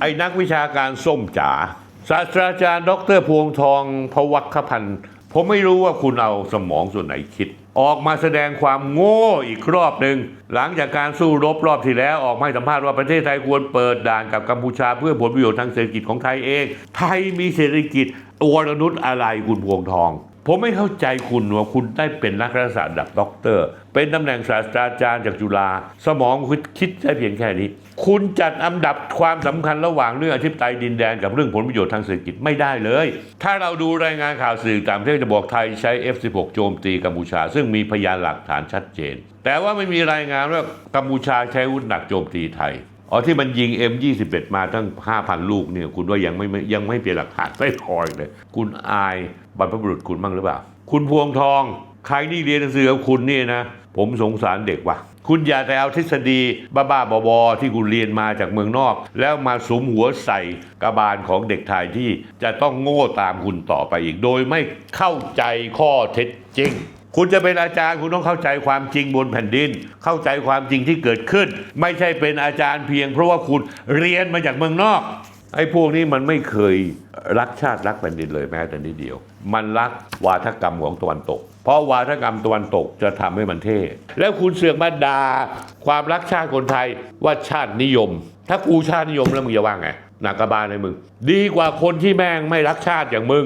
ไอ้นักวิชาการส้มจ๋าศาสตราจารย์ ดรพวงทองพวัคพันธ์ผมไม่รู้ว่าคุณเอาสมองส่วนไหนคิด ออกมาแสดงความโง่อีกรอบหนึ่งหลังจากการสู้รบรอบที่แล้วออกมาสัมภาษณ์ว่าประเทศไทยควรเปิดด่านกับกัมพูชา เพื่อผลประโยชน์ทางเศรษฐกิจของไทยเอง ไทยมีเศรษฐกิจตัวมนุษย์อะไรคุณพวงทอง ผมไม่เข้าใจคุณว่าคุณได้เป็นนักรัฐศาสตร์ดับด็อกเตอร์ เป็นตำแหน่งศาสตราจารย์จากจุฬาสมองคุณคิดได้เพียงแค่นี้ คุณจัดอันดับความสำคัญระหว่างเรื่องอธิปไตยดินแดนกับเรื่องผลประโยชน์ทางเศรษฐกิจไม่ได้เลย ถ้าเราดูรายงานข่าวสื่อต่างประเทศจะบอกไทยใช้ F16 โจมตีกัมพูชา ซึ่งมีพยานหลักฐานชัดเจน แต่ว่าไม่มีรายงานว่ากัมพูชาใช้อาวุธหนักโจมตีไทย อ๋อที่มันยิง M21 มาตั้ง 5,000 ลูกเนี่ยคุณว่ายังไม่ยังไม่เป็นหลักฐานไม่พออีกเลย คุณอายบรรพบุรุษคุณบ้างหรือเปล่า คุณพวงทอง ใครที่เรียนหนังสือกับคุณนี่นะ ผมสงสารเด็กว่ะ คุณอย่าแต่เอาทฤษฎีบ้าๆบอๆที่คุณเรียนมาจากเมืองนอก แล้วมาสมหัวใส่กระบาลของเด็กไทยที่จะต้องโง่ตามคุณต่อไปอีก โดยไม่เข้าใจข้อเท็จจริง คุณจะเป็นอาจารย์คุณต้องเข้าใจความจริงบนแผ่นดิน เข้าใจความจริงที่เกิดขึ้น ไม่ใช่เป็นอาจารย์เพียง เพราะว่าคุณเรียนมาจากเมืองนอกไอ้พวกนี้มันไม่เคยรักชาติรักแผ่นดินเลยแม้แต่นิดเดียว มันรักวาทกรรมของตะวันตก เพราะวาทกรรมตะวันตกจะทำให้มันเท่ แล้วคุณเสือกมาด่าความรักชาติคนไทยว่าชาตินิยม ถ้ากูชาตินิยมแล้วมึงจะว่าไงหนักกระบาลเลยมึง ดีกว่าคนที่แม่งไม่รักชาติอย่างมึง